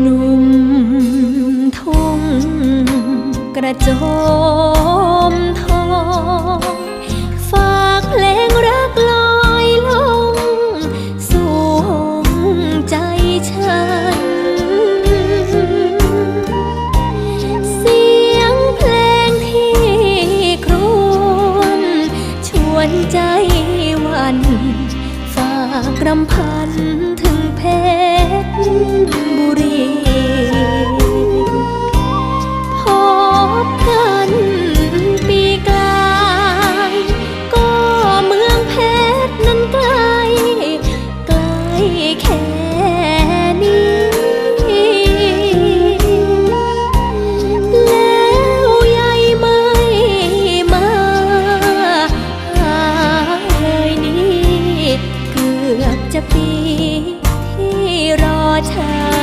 หนุ่มทุ่งกระโจมทองฝากเพลงรักลอยลง สู่ใจฉัน เสียงเพลงที่ครวนชวนใจวัน ฝากรำพันถึงเพชร จะปีที่รอเธอ